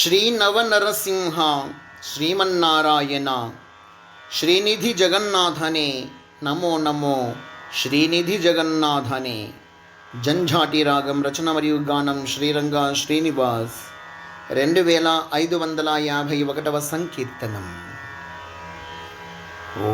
శ్రీనవనరసింహ శ్రీమన్నారాయణ శ్రీనిధి జగన్నాథనే నమో నమో శ్రీనిధి జగన్నాథనే జంఝాటి రాగం రచన మరియు గానం శ్రీరంగ శ్రీనివాస్ రెండు వేల ఐదు వందల యాభై ఒకటవ సంకీర్తనం. ఓ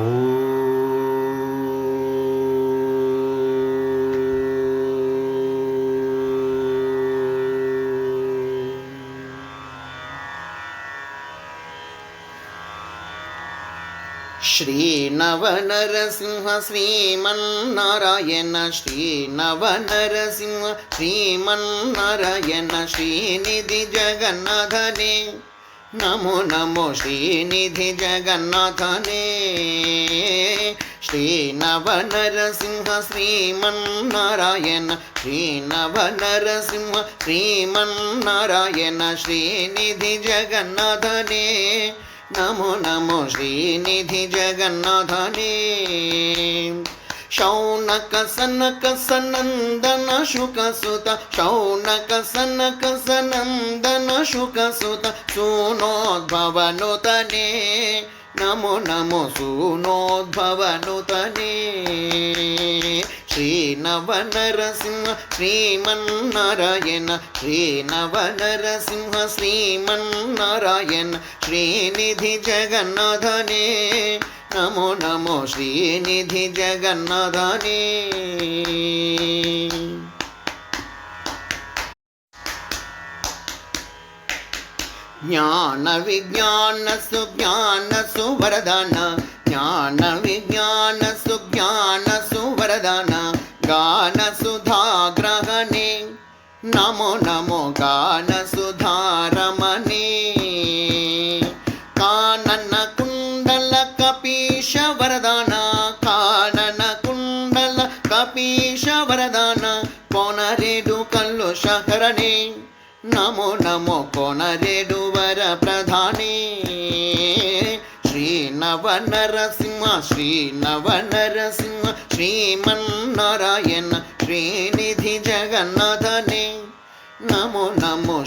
श्रीनवनरसिंह श्रीमन्नारायण श्रीनवनरसिंह श्रीमन्नारायण श्रीनिधि जगन्नाथने। नमो नमो श्रीनिधि जगन्नाथने। श्रीनवनरसिंह श्रीमन्नारायण श्रीनवनरसिंह श्रीमन्नारायण श्रीनिधि जगन्नाथने। नमो नमो श्रीनिधि जगन्नाथने शौनक सनक सनन्दन शुकसुत शौनक सनक सनन्दन शुकसुत सूनोद्भवनुतने। नमो नमो सूनोद्भवनुतने। నమో సూనోద్భవనుతనే శ్రీనవనరసింహ శ్రీమన్నారాయణ శ్రీనవనరసింహ శ్రీమన్నారాయణ శ్రీనిధి జగన్నాథనే. నమో నమో శ్రీనిధి జగన్నాథనే. జ్ఞాన విజ్ఞాన సుజ్ఞాన సువరదాన జ్ఞాన విజ్ఞాన నమో గాన సుధారమణి. కానన కుండల కపీష వరదాన కానన కుండల కపీష వరదాన కోనరేడు కల్లు శహరణి. నమో నమో కోనరేడు వర ప్రధానే. శ్రీనవనరసింహ శ్రీనవనరసింహ శ్రీమన్నారాయణ శ్రీ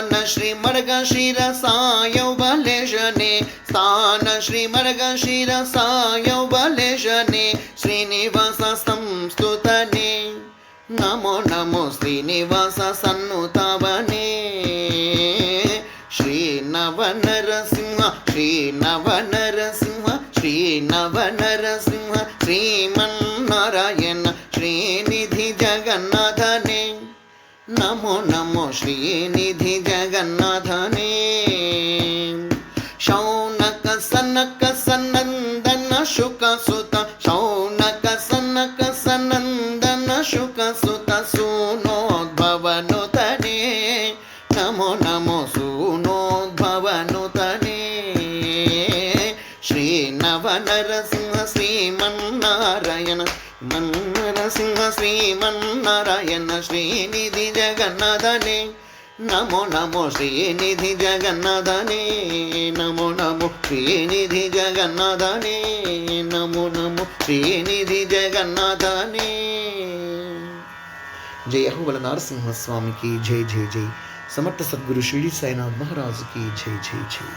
నిర్గుణాననే శ్రీ నిత్య నిర్వికారినే నమో నమో శ్రీ నిత్య నిర్విచారినే స్థాన శ్రీ మర్గ శిర సాయౌబలేశనే స్థాన नमो नमो श्रीनिधि जगन्नाथने। शौनक सनक सनंदन शुक सुत। शौनक सनक सनंदन शुक सुत। सुनो सूनोद्भवन శ్రీమన్నారాయణ శ్రీనిధి జగన్నాథనే. నమో నమో శ్రీనిధి జగన్నాథనే. నమో నమో శ్రీనిధి జగన్నాథనే. నమో నమో శ్రీనిధి జగన్నాథనే. జయ అహుబల నరసింహస్వామికి జై జై జై సమర్థ సద్గురు షిరిడి సాయినాథ్ మహారాజుకి జై జై జై